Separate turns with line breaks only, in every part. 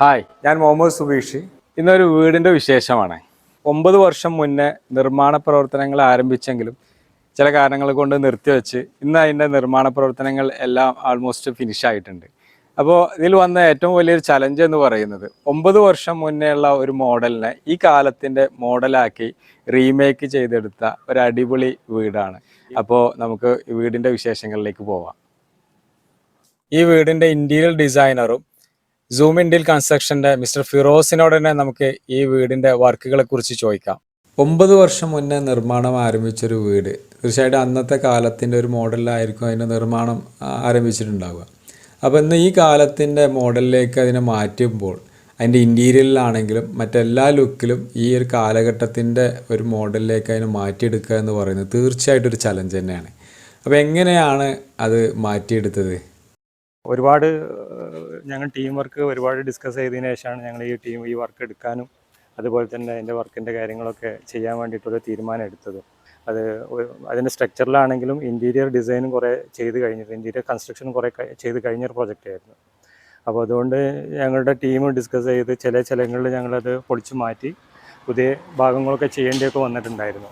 Hi.
ഞാൻ മുഹമ്മദ് സുബീഷ്.
ഇന്നൊരു വീടിന്റെ വിശേഷമാണ്. ഒമ്പത് വർഷം മുന്നേ നിർമ്മാണ പ്രവർത്തനങ്ങൾ ആരംഭിച്ചെങ്കിലും ചില കാരണങ്ങൾ കൊണ്ട് നിർത്തിവെച്ച് ഇന്ന് അതിന്റെ നിർമ്മാണ പ്രവർത്തനങ്ങൾ എല്ലാം ആൾമോസ്റ്റ് ഫിനിഷ് ആയിട്ടുണ്ട്. അപ്പോൾ ഇതിൽ വന്ന ഏറ്റവും വലിയൊരു ചലഞ്ച് എന്ന് പറയുന്നത് ഒമ്പത് വർഷം മുന്നേ ഉള്ള ഒരു മോഡലിനെ ഈ കാലത്തിന്റെ മോഡലാക്കി റീമേക്ക് ചെയ്തെടുത്ത ഒരു അടിപൊളി വീടാണ്. അപ്പോൾ നമുക്ക് ഈ വീടിന്റെ വിശേഷങ്ങളിലേക്ക് പോവാം. ഈ വീടിന്റെ ഇന്റീരിയർ ഡിസൈനറും സൂം ഇന്ത്യൽ കൺസ്ട്രക്ഷന്റെ മിസ്റ്റർ ഫിറോസിനോട് തന്നെ നമുക്ക് ഈ വീടിന്റെ വർക്കുകളെ കുറിച്ച് ചോദിക്കാം. ഒമ്പത് വർഷം മുന്നേ നിർമ്മാണം ആരംഭിച്ചൊരു വീട്. തീർച്ചയായിട്ടും അന്നത്തെ കാലത്തിന്റെ ഒരു മോഡലിലായിരിക്കും അതിന്റെ നിർമ്മാണം ആരംഭിച്ചിട്ടുണ്ടാവുക. അപ്പോൾ ഇന്ന് ഈ കാലത്തിന്റെ മോഡലിലേക്ക് അതിനെ മാറ്റുമ്പോൾ അതിന്റെ ഇന്റീരിയലിലാണെങ്കിലും മറ്റെല്ലാ ലുക്കിലും ഈ ഒരു കാലഘട്ടത്തിന്റെ ഒരു മോഡലിലേക്ക് അതിനെ മാറ്റിയെടുക്കുക എന്ന് പറയുന്നത് തീർച്ചയായിട്ടും ഒരു ചലഞ്ച് തന്നെയാണ്. അപ്പോൾ എങ്ങനെയാണ് അത് മാറ്റിയെടുത്തത്?
ഒരുപാട് ഞങ്ങൾ ടീം വർക്ക് ഒരുപാട് ഡിസ്കസ് ചെയ്തതിന് ശേഷമാണ് ഞങ്ങൾ ഈ ടീം ഈ വർക്ക് എടുക്കാനും അതുപോലെ തന്നെ അതിന്റെ വർക്കിന്റെ കാര്യങ്ങളൊക്കെ ചെയ്യാൻ വേണ്ടിയിട്ടുള്ള തീരുമാനം എടുത്തത്. അത് അതിന്റെ സ്ട്രക്ചറിലാണെങ്കിലും ഇന്റീരിയർ ഡിസൈനും കുറേ ചെയ്ത് കഴിഞ്ഞിട്ട് ഇന്റീരിയർ കൺസ്ട്രക്ഷൻ കുറേ ചെയ്ത് കഴിഞ്ഞൊരു പ്രോജക്റ്റ് ആയിരുന്നു. അപ്പോൾ അതുകൊണ്ട് ഞങ്ങളുടെ ടീം ഡിസ്കസ് ചെയ്ത് ചില ചിലങ്ങളിൽ ഞങ്ങളത് പൊളിച്ചു മാറ്റി പുതിയ ഭാഗങ്ങളൊക്കെ ചെയ്യേണ്ടിയൊക്കെ വന്നിട്ടുണ്ടായിരുന്നു.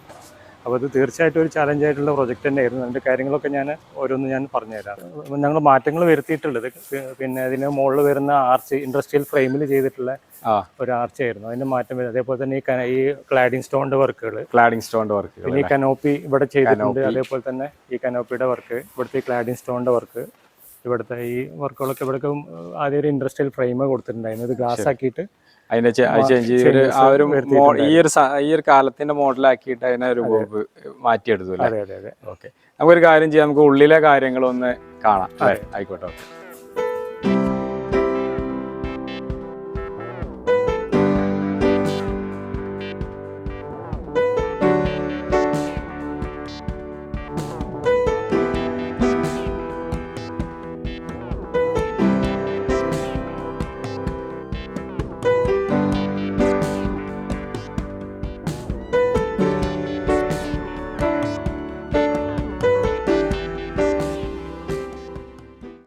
അപ്പോൾ അത് തീർച്ചയായിട്ടും ഒരു ചാലഞ്ചായിട്ടുള്ള ആയിട്ടുള്ള പ്രൊജക്റ്റ് തന്നെയായിരുന്നു. അതിന്റെ കാര്യങ്ങളൊക്കെ ഞാൻ ഓരോന്ന് ഞാൻ പറഞ്ഞുതരാം. ഞങ്ങൾ മാറ്റങ്ങൾ വരുത്തിയിട്ടുള്ളത് പിന്നെ അതിന് മുകളിൽ വരുന്ന ആർച്ച് ഇൻഡസ്ട്രിയൽ ഫ്രെയിമിൽ ചെയ്തിട്ടുള്ള ഒരു ആർച്ച് ആയിരുന്നു. അതിന്റെ മാറ്റം വരും. അതേപോലെ തന്നെ ഈ ക്ലാഡിംഗ് സ്റ്റോണിന്റെ വർക്കുകൾ
ക്ലാഡിംഗ് സ്റ്റോണിന്റെ വർക്ക്
പിന്നെ ഈ കനോപ്പി ഇവിടെ ചെയ്തിട്ടുണ്ട്. അതേപോലെ തന്നെ ഈ കനോപ്പിയുടെ വർക്ക് ഇവിടുത്തെ ഈ ക്ലാഡിംഗ് സ്റ്റോണിന്റെ വർക്ക് ഇവിടുത്തെ ഈ വർക്കുകളൊക്കെ ഇവിടെയൊക്കെ ആദ്യം ഒരു ഇൻഡസ്ട്രിയൽ ഫ്രെയിം കൊടുത്തിട്ടുണ്ടായിരുന്നു. ഇത് ഗ്ലാസ് ആക്കിയിട്ട്
അതിനെ ചേഞ്ച് ചെയ്ത് ഒരു ആ ഒരു ഈ ഒരു ഈ ഒരു കാലത്തിന്റെ മോഡലാക്കിയിട്ട് അതിനെ ഒരു മാറ്റിയെടുത്തു
അതെ അതെ അതെ.
ഓക്കെ. നമുക്കൊരു കാര്യം ചെയ്യാം. നമുക്ക് ഉള്ളിലെ കാര്യങ്ങളൊന്ന് കാണാം. ആയിക്കോട്ടെ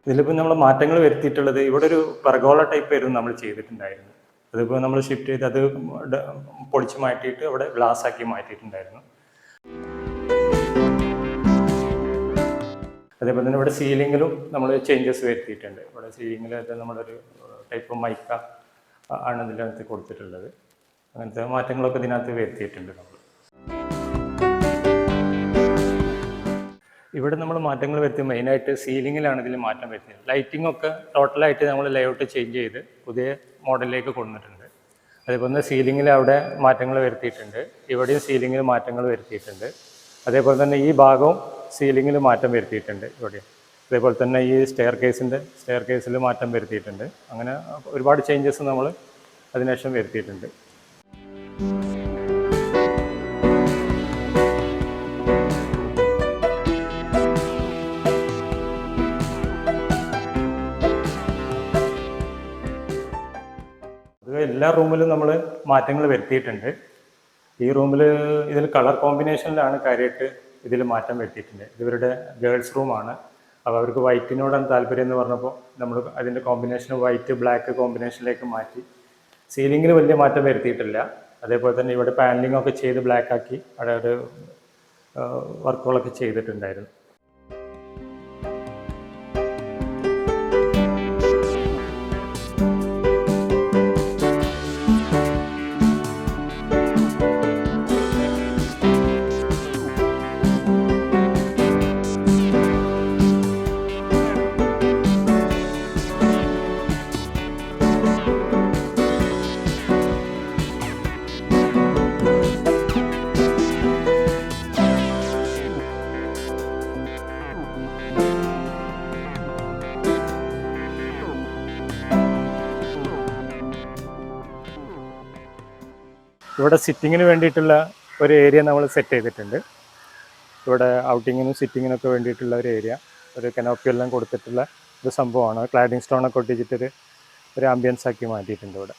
ഇതിലിപ്പോൾ നമ്മൾ മാറ്റങ്ങൾ വരുത്തിയിട്ടുള്ളത് ഇവിടെ ഒരു പെർഗോള ടൈപ്പ് ആയിരുന്നു നമ്മൾ ചെയ്തിട്ടുണ്ടായിരുന്നു അതിപ്പോൾ നമ്മൾ ഷിഫ്റ്റ് ചെയ്ത് അത് പൊളിച്ച് മാറ്റിയിട്ട് അവിടെ ഗ്ലാസ് ആക്കി മാറ്റിയിട്ടുണ്ടായിരുന്നു. അതേപോലെ തന്നെ ഇവിടെ സീലിങ്ങിലും നമ്മൾ ചേഞ്ചസ് വരുത്തിയിട്ടുണ്ട്. ഇവിടെ സീലിങ്ങിൽ നമ്മളൊരു ടൈപ്പ് മൈക്ക ആണ് ഇതിനകത്ത് കൊടുത്തിട്ടുള്ളത്. അങ്ങനത്തെ മാറ്റങ്ങളൊക്കെ ഇതിനകത്ത് വരുത്തിയിട്ടുണ്ട് നമ്മൾ ഇവിടെ നമ്മൾ മാറ്റങ്ങൾ വരുത്തി മെയിനായിട്ട് സീലിങ്ങിലാണ് ഇതിൽ മാറ്റം വരുത്തിയത്. ലൈറ്റിംഗ് ഒക്കെ ടോട്ടലായിട്ട് നമ്മൾ ലേഔട്ട് ചേഞ്ച് ചെയ്ത് പുതിയ മോഡലിലേക്ക് കൊണ്ടുവന്നിട്ടുണ്ട്. അതേപോലെ തന്നെ സീലിങ്ങിൽ അവിടെ മാറ്റങ്ങൾ വരുത്തിയിട്ടുണ്ട്. ഇവിടെയും സീലിങ്ങിൽ മാറ്റങ്ങൾ വരുത്തിയിട്ടുണ്ട്. അതേപോലെ തന്നെ ഈ ഭാഗവും സീലിങ്ങിൽ മാറ്റം വരുത്തിയിട്ടുണ്ട് ഇവിടെ അതേപോലെ തന്നെ ഈ സ്റ്റെയർ കേസിന്റെ സ്റ്റെയർ കേസിൽ മാറ്റം വരുത്തിയിട്ടുണ്ട്. അങ്ങനെ ഒരുപാട് ചേഞ്ചസ് നമ്മൾ അതിനുശേഷം വരുത്തിയിട്ടുണ്ട്. അത് എല്ലാ റൂമിലും നമ്മൾ മാറ്റങ്ങൾ വരുത്തിയിട്ടുണ്ട്. ഈ റൂമിൽ ഇതിൽ കളർ കോമ്പിനേഷനിലാണ് കാര്യമായിട്ട് ഇതിൽ മാറ്റം വരുത്തിയിട്ടുണ്ട്. ഇതിവരുടെ ഗേൾസ് റൂമാണ്. അപ്പോൾ അവർക്ക് വൈറ്റിനോടാണ് താല്പര്യം എന്ന് പറഞ്ഞപ്പോൾ നമ്മൾ അതിന്റെ കോമ്പിനേഷൻ വൈറ്റ് ബ്ലാക്ക് കോമ്പിനേഷനിലേക്ക് മാറ്റി. സീലിങ്ങിൽ വലിയ മാറ്റം വരുത്തിയിട്ടില്ല. അതേപോലെ തന്നെ ഇവിടെ പാനലിംഗ് ഒക്കെ ചെയ്ത് ബ്ലാക്ക് ആക്കി അവിടെ ഒരു വർക്കുകളൊക്കെ ചെയ്തിട്ടുണ്ടായിരുന്നു. ഇവിടെ സിറ്റിങ്ങിന് വേണ്ടിയിട്ടുള്ള ഒരു ഏരിയ നമ്മൾ സെറ്റ് ചെയ്തിട്ടുണ്ട്. ഇവിടെ ഔട്ടിങ്ങിനും സിറ്റിങ്ങിനൊക്കെ വേണ്ടിയിട്ടുള്ള ഒരു ഏരിയ ഒരു കനോപ്പി എല്ലാം കൊടുത്തിട്ടുള്ള ഒരു സംഭവമാണ്. ക്ലാഡിങ് സ്റ്റോണൊക്കെ ഒട്ടിച്ചിട്ടൊരു ഒരു ആംബിയൻസ് ആക്കി മാറ്റിയിട്ടുണ്ട് ഇവിടെ.